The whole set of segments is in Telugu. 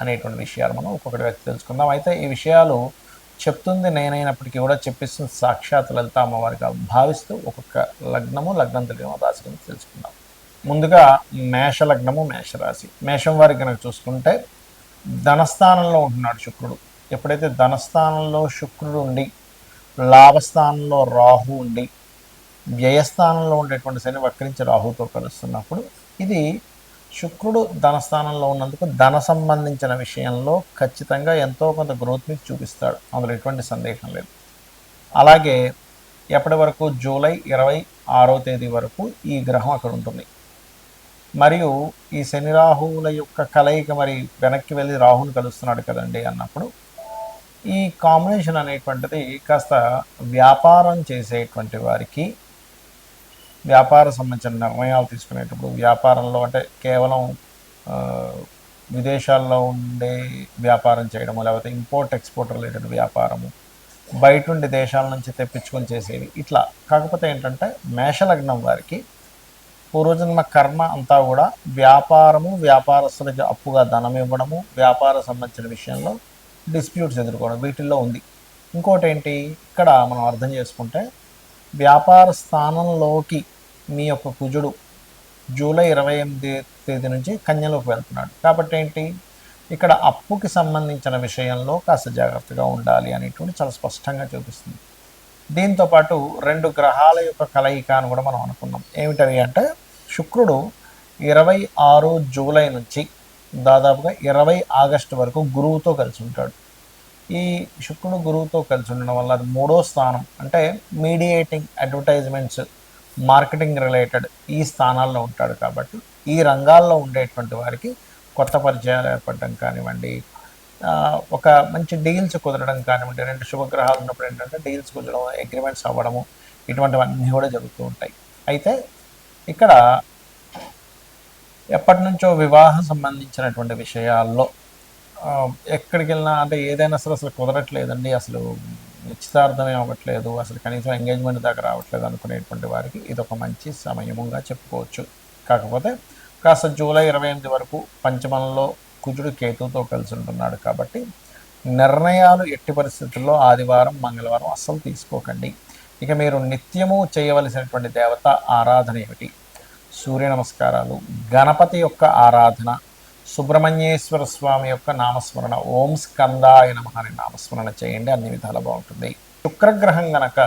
అనేటువంటి విషయాలు మనం ఒక్కొక్కటి వ్యక్తి తెలుసుకుందాం. అయితే ఈ విషయాలు చెప్తుంది నేనైనప్పటికీ కూడా చెప్పిస్తుంది సాక్షాత్ లలిత అమ్మవారిగా భావిస్తూ ఒక్కొక్క లగ్నము లగ్నం తెలియని రాశి గురించి తెలుసుకుందాం. ముందుగా మేష లగ్నము మేషరాశి మేషం వారికి కనుక చూసుకుంటే ధనస్థానంలో ఉంటున్నాడు శుక్రుడు. ఎప్పుడైతే ధనస్థానంలో శుక్రుడు ఉండి లాభస్థానంలో రాహు ఉండి వ్యయస్థానంలో ఉండేటువంటి శని వక్రించి రాహుతో కలుస్తున్నప్పుడు ఇది శుక్రుడు ధనస్థానంలో ఉన్నందుకు ధన సంబంధించిన విషయంలో ఖచ్చితంగా ఎంతో కొంత గ్రోత్ మీకు చూపిస్తాడు. అందులో ఎటువంటి సందేహం లేదు. అలాగే ఎప్పటి వరకు? జూలై ఇరవై ఆరో తేదీ వరకు ఈ గ్రహం అక్కడ ఉంటుంది. మరియు ఈ శని రాహువుల యొక్క కలయిక మరి వెనక్కి వెళ్ళి రాహుని కలుస్తున్నాడు కదండి అన్నప్పుడు ఈ కాంబినేషన్ అనేటువంటిది కాస్త వ్యాపారం చేసేటువంటి వారికి వ్యాపార సంబంధించిన నిర్ణయాలు తీసుకునేటప్పుడు వ్యాపారంలో అంటే కేవలం విదేశాల్లో ఉండే వ్యాపారం చేయడము లేకపోతే ఇంపోర్ట్ ఎక్స్పోర్ట్ రిలేటెడ్ వ్యాపారము బయట ఉండే దేశాల నుంచి తెప్పించుకొని చేసేవి ఇట్లా. కాకపోతే ఏంటంటే మేషలగ్నం వారికి పూర్వజన్మ కర్మ అంతా కూడా వ్యాపారము వ్యాపారస్తులకి అప్పుగా ధనం ఇవ్వడము వ్యాపార సంబంధించిన విషయంలో డిస్ప్యూట్స్ ఎదుర్కోవడం వీటిల్లో ఉంది. ఇంకోటి ఏంటి ఇక్కడ మనం అర్థం చేసుకుంటే వ్యాపార స్థానంలోకి మీ యొక్క కుజుడు జూలై ఇరవై ఎనిమిది తేదీ నుంచి కన్యలోకి వెళ్తున్నాడు. కాబట్టి ఏంటి? ఇక్కడ అప్పుకి సంబంధించిన విషయంలో కాస్త జాగ్రత్తగా ఉండాలి అనేటువంటి చాలా స్పష్టంగా చూపిస్తుంది. దీంతో పాటు రెండు గ్రహాల యొక్క కలయిక అని కూడా మనం అనుకున్నాం. ఏమిటవి అంటే శుక్రుడు ఇరవై ఆరు జూలై నుంచి దాదాపుగా ఇరవై ఆగస్టు వరకు గురువుతో కలిసి ఉంటాడు. ఈ శుక్రుడు గురువుతో కలిసి ఉండడం వల్ల అది మూడో స్థానం. అంటే మీడియేటింగ్ అడ్వర్టైజ్మెంట్స్ మార్కెటింగ్ రిలేటెడ్ ఈ స్థానాల్లో ఉంటాడు కాబట్టి ఈ రంగాల్లో ఉండేటువంటి వారికి కొత్త పరిచయాలు ఏర్పడడం కానివ్వండి ఒక మంచి డీల్స్ కుదరడం కానివ్వండి రెండు శుభగ్రహాలు ఉన్నప్పుడు ఏంటంటే డీల్స్ కుదరడం అగ్రిమెంట్స్ అవ్వడము ఇటువంటివన్నీ కూడా జరుగుతూ ఉంటాయి. అయితే ఇక్కడ ఎప్పటి నుంచో వివాహం సంబంధించినటువంటి విషయాల్లో ఎక్కడికి వెళ్ళినా అంటే ఏదైనా అసలు అసలు కుదరట్లేదండి. అసలు నిశ్చితార్థమే అవ్వట్లేదు అసలు కనీసం ఎంగేజ్మెంట్ దాకా రావట్లేదు అనుకునేటువంటి వారికి ఇది ఒక మంచి సమయముగా చెప్పుకోవచ్చు. కాకపోతే కాస్త జూలై ఇరవై ఎనిమిది వరకు పంచమంలో కుజుడు కేతుతో కలిసి ఉంటున్నాడు కాబట్టి నిర్ణయాలు ఎట్టి పరిస్థితుల్లో ఆదివారం మంగళవారం అస్సలు తీసుకోకండి. ఇక మీరు నిత్యము చేయవలసినటువంటి దేవత ఆరాధన ఏమిటి? సూర్య నమస్కారాలు గణపతి యొక్క ఆరాధన సుబ్రహ్మణ్యేశ్వర స్వామి యొక్క నామస్మరణ ఓం స్కందాయ నమ అని నామస్మరణ చేయండి. అన్ని విధాలు బాగుంటుంది. శుక్రగ్రహం గనక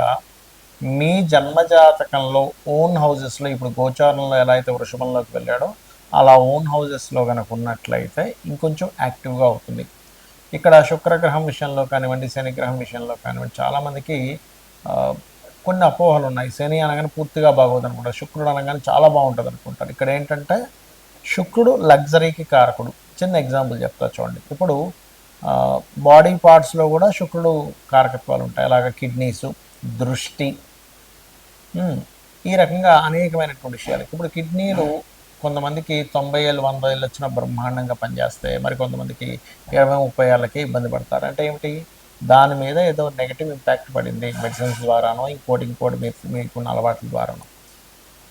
మీ జన్మజాతకంలో ఓన్ హౌజెస్లో ఇప్పుడు గోచారంలో ఎలా అయితే వృషభంలోకి వెళ్ళాడో అలా ఓన్ హౌజెస్లో కనుక ఉన్నట్లయితే ఇంకొంచెం యాక్టివ్గా అవుతుంది. ఇక్కడ శుక్రగ్రహం విషయంలో కానివ్వండి శనిగ్రహం విషయంలో కానివ్వండి చాలామందికి కొన్ని అపోహలు ఉన్నాయి. శని అనగానే పూర్తిగా బాగోదు అనుకుంటారు శుక్రుడు అనగానే చాలా బాగుంటుంది అనుకుంటారు ఇక్కడ ఏంటంటే శుక్రుడు లగ్జరీకి కారకుడు. చిన్న ఎగ్జాంపుల్ చెప్తా చూడండి. ఇప్పుడు బాడీ పార్ట్స్లో కూడా శుక్రుడు కారకత్వాలు ఉంటాయి. అలాగ కిడ్నీస్ దృష్టి ఈ రకంగా అనేకమైనటువంటి విషయాలు. ఇప్పుడు కిడ్నీలు కొంతమందికి తొంభై ఏళ్ళు వంద ఏళ్ళు వచ్చిన బ్రహ్మాండంగా పనిచేస్తాయి మరి కొంతమందికి ఇరవై ముప్పై ఏళ్ళకి ఇబ్బంది పడతారు. అంటే ఏమిటి? దాని మీద ఏదో నెగిటివ్ ఇంపాక్ట్ పడింది మెడిసిన్స్ ద్వారానో ఇంకోటి ఇంకోటి మీకున్న అలవాట్ల ద్వారానో.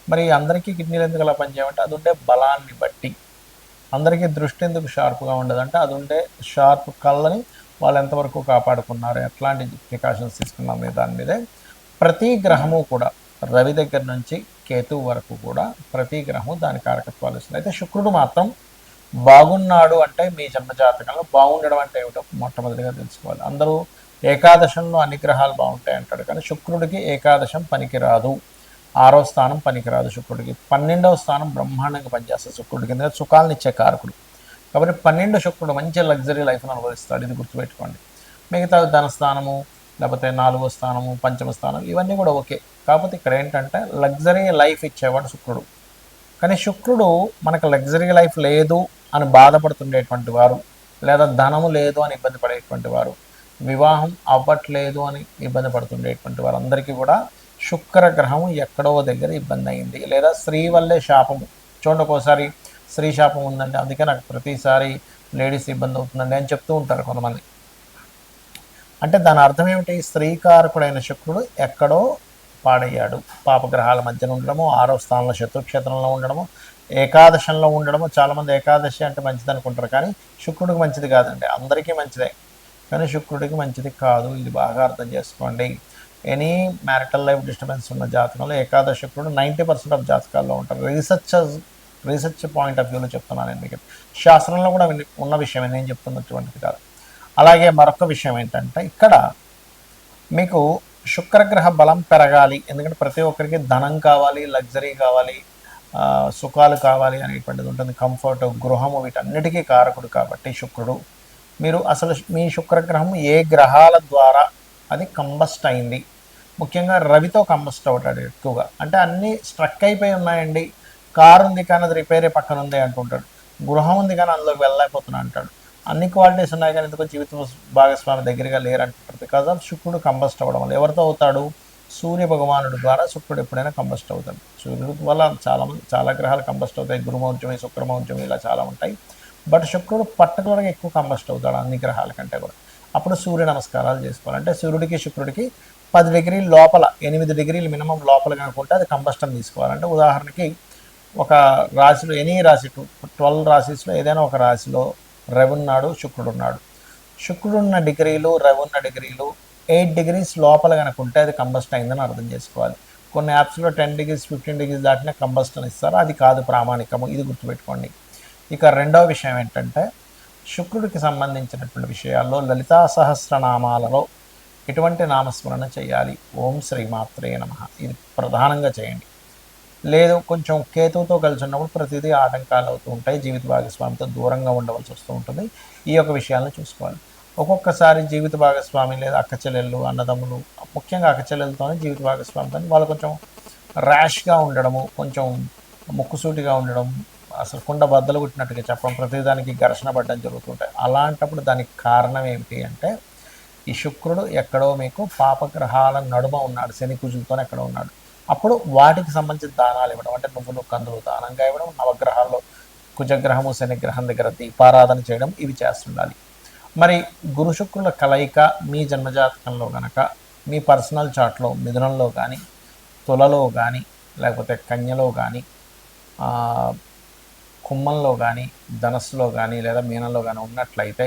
మరి అందరికీ కిడ్నీలు ఎందుకు అలా పనిచేయమంటే అది ఉండే బలాన్ని బట్టి. అందరికీ దృష్టి ఎందుకు షార్ప్గా ఉండదంటే అది ఉండే షార్ప్ కళ్ళని వాళ్ళు ఎంతవరకు కాపాడుకున్నారు ఎట్లాంటి ప్రికాషన్స్ తీసుకున్నాం అనే దాని మీదే. ప్రతి గ్రహము కూడా రవి దగ్గర నుంచి కేతువు వరకు కూడా ప్రతి గ్రహము దాని కారకత్వాలు ఇస్తుంది అయితే శుక్రుడు మాత్రం బాగున్నాడు అంటే మీ జన్మ జాతకంలో బాగుండడం అంటే ఏమిటో మొట్టమొదటిగా తెలుసుకోవాలి. అందరూ ఏకాదశంలో అన్ని గ్రహాలు బాగుంటాయి అంటాడు కానీ శుక్రుడికి ఏకాదశం పనికిరాదు. ఆరో స్థానం పనికిరాదు శుక్రుడికి. పన్నెండవ స్థానం బ్రహ్మాండంగా పనిచేస్తుంది శుక్రుడికి. ఎందుకంటే సుఖాలను ఇచ్చే కారకుడు. కాబట్టి పన్నెండు శుక్రుడు మంచి లగ్జరీ లైఫ్ను అనుభవిస్తాడు. ఇది గుర్తుపెట్టుకోండి. మిగతా ధనస్థానము లేకపోతే నాలుగో స్థానము పంచమ స్థానం ఇవన్నీ కూడా ఓకే. కాకపోతే ఇక్కడ ఏంటంటే లగ్జరీ లైఫ్ ఇచ్చేవాడు శుక్రుడు. కానీ శుక్రుడు మనకు లగ్జరీ లైఫ్ లేదు అని బాధపడుతుండేటువంటి వారు లేదా ధనము లేదు అని ఇబ్బంది పడేటువంటి వారు వివాహం అవ్వట్లేదు అని ఇబ్బంది పడుతుండేటువంటి వారు అందరికీ కూడా శుక్ర గ్రహం ఎక్కడో దగ్గర ఇబ్బంది అయింది లేదా స్త్రీ వల్లే శాపము. చూడండి ఒక్కోసారి స్త్రీ శాపం ఉందండి. అందుకే నాకు ప్రతిసారి లేడీస్ ఇబ్బంది అవుతుందండి అని చెప్తూ ఉంటారు కొంతమంది. అంటే దాని అర్థం ఏమిటి? స్త్రీకారకుడైన శుక్రుడు ఎక్కడో పాడయ్యాడు. పాపగ్రహాల మధ్యన ఉండడము ఆరో స్థానంలో శత్రుక్షేత్రంలో ఉండడము ఏకాదశంలో ఉండడము. చాలామంది ఏకాదశి అంటే మంచిది అనుకుంటారు కానీ శుక్రుడికి మంచిది కాదండి. అందరికీ మంచిదే. కానీ శుక్రుడికి మంచిది కాదు. ఇది బాగా అర్థం చేసుకోండి. ఎనీ మ్యారిటల్ లైఫ్ డిస్టర్బెన్స్ ఉన్న జాతకంలో ఏకాదశ శుక్రుడు నైంటీ పర్సెంట్ ఆఫ్ జాతకాల్లో ఉంటారు. రీసెర్చ్ రీసెర్చ్ పాయింట్ ఆఫ్ వ్యూలో చెప్తున్నాను నేను మీకు. శాస్త్రంలో కూడా ఉన్న విషయం నేను చెప్తున్నటువంటిది కాదు. అలాగే మరొక విషయం ఏంటంటే ఇక్కడ మీకు శుక్రగ్రహ బలం పెరగాలి. ఎందుకంటే ప్రతి ఒక్కరికి ధనం కావాలి లగ్జరీ కావాలి సుఖాలు కావాలి అనేటువంటిది ఉంటుంది. కంఫర్ట్ గృహము వీటన్నిటికీ కారకుడు కాబట్టి శుక్రుడు. మీరు అసలు మీ శుక్రగ్రహం ఏ గ్రహాల ద్వారా అది కంబస్ట్ అయింది? ముఖ్యంగా రవితో కంబస్ట్ అవుతాడు ఎక్కువగా. అంటే అన్నీ స్ట్రక్ అయిపోయి ఉన్నాయండి. కారు ఉంది కానీ అది రిపేరే పక్కన ఉంది అంటుంటాడు. గృహం ఉంది కానీ అందులోకి వెళ్ళలేకపోతున్నా అంటాడు. అన్ని క్వాలిటీస్ ఉన్నాయి కానీ ఎందుకో జీవిత భాగస్వామి దగ్గరగా లేరంటారు బికాజ్ ఆఫ్ శుక్రుడు కంబస్ట్ అవ్వడం వల్ల ఎవరితో అవుతాడు? సూర్య భగవానుడు ద్వారా శుక్రుడు ఎప్పుడైనా కంబస్ట్ అవుతాడు. సూర్యుడు వల్ల చాలా చాలా గ్రహాలు కంబస్ట్ అవుతాయి. గురుమౌర్జమి శుక్రమౌర్జమి ఇలా చాలా ఉంటాయి. బట్ శుక్రుడు పర్టికులర్గా ఎక్కువ కంబస్ట్ అవుతాడు అన్ని గ్రహాల కంటే కూడా. అప్పుడు సూర్య నమస్కారాలు చేసుకోవాలి. అంటే సూర్యుడికి శుక్రుడికి పది డిగ్రీల లోపల ఎనిమిది డిగ్రీలు మినిమం లోపల కనుకుంటే అది కంబస్టన్ తీసుకోవాలంటే ఉదాహరణకి ఒక రాశిలో ఎనీ రాశి ట్వెల్వ్ రాశిస్లో ఏదైనా ఒక రాశిలో రవి ఉన్నాడు శుక్రుడు ఉన్నాడు. శుక్రుడు ఉన్న డిగ్రీలు రవి ఉన్న డిగ్రీలు ఎయిట్ డిగ్రీస్ లోపల కనుకుంటే అది కంబస్ట్ అయిందని అర్థం చేసుకోవాలి. కొన్ని యాప్స్లో టెన్ డిగ్రీస్ ఫిఫ్టీన్ డిగ్రీస్ దాటినా కంబస్టన్ ఇస్తారు. అది కాదు ప్రామాణికము ఇది గుర్తుపెట్టుకోండి. ఇక రెండవ విషయం ఏంటంటే శుక్రుడికి సంబంధించినటువంటి విషయాల్లో లలితా సహస్రనామాలలో ఎటువంటి నామస్మరణ చేయాలి? ఓం శ్రీమాత్రే నమ. ఇది ప్రధానంగా చేయండి. లేదు కొంచెం కేతువుతో కలిసి ఉన్నప్పుడు ప్రతిదీ ఆటంకాలు అవుతూ ఉంటాయి. జీవిత భాగస్వామితో దూరంగా ఉండవలసి వస్తూ ఉంటుంది. ఈ యొక్క విషయాలను చూసుకోవాలి. ఒక్కొక్కసారి జీవిత భాగస్వామి లేదా అక్కచెల్లెళ్ళు అన్నదమ్ములు ముఖ్యంగా అక్కచెల్లెలతోనే జీవిత భాగస్వామితో వాళ్ళు కొంచెం ర్యాష్గా ఉండడము కొంచెం ముక్కుసూటిగా ఉండడం అసలు కుండ బద్దలు కొట్టినట్టుగా చెప్పడం ప్రతిదానికి ఘర్షణ పడడం జరుగుతుంటాయి అలాంటప్పుడు దానికి కారణం ఏమిటి అంటే ఈ శుక్రుడు ఎక్కడో మీకు పాపగ్రహాల నడుమ ఉన్నాడు శని కుజులతో ఎక్కడో ఉన్నాడు. అప్పుడు వాటికి సంబంధించిన దానాలు ఇవ్వడం అంటే నువ్వులు కందులు దానంగా ఇవ్వడం నవగ్రహాల్లో కుజగ్రహము శనిగ్రహం దగ్గర దీపారాధన చేయడం ఇవి చేస్తుండాలి. మరి గురు శుక్రుల కలయిక మీ జన్మజాతకంలో కనుక మీ పర్సనల్ చాట్లో మిథునంలో కానీ తులలో కానీ లేకపోతే కన్యలో కానీ కుమ్మంలో కానీ ధనస్సులో కానీ లేదా మీనంలో కానీ ఉన్నట్లయితే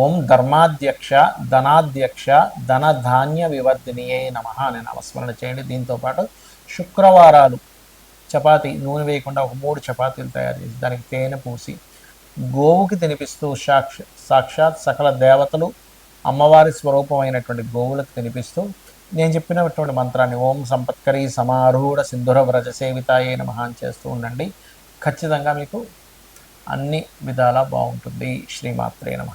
ఓం ధర్మాధ్యక్ష ధనాధ్యక్ష ధనధాన్య వివర్ధినియే నమ అని నామస్మరణ చేయండి. దీంతోపాటు శుక్రవారాలు చపాతి నూనె వేయకుండా ఒక మూడు చపాతీలు తయారు చేసి దానికి తేనె పూసి గోవుకి తినిపిస్తూ సాక్ష సాక్షాత్ సకల దేవతలు అమ్మవారి స్వరూపమైనటువంటి గోవులకు తినిపిస్తూ నేను చెప్పినటువంటి మంత్రాన్ని ఓం సంపత్కరి సమారూఢ సింధుర వ్రజ సేవితాయే నమ అని చేస్తూ ఉండండి. ఖచ్చితంగా మీకు అన్ని విధాలా బాగుంటుంది. శ్రీమాత్రే నమ.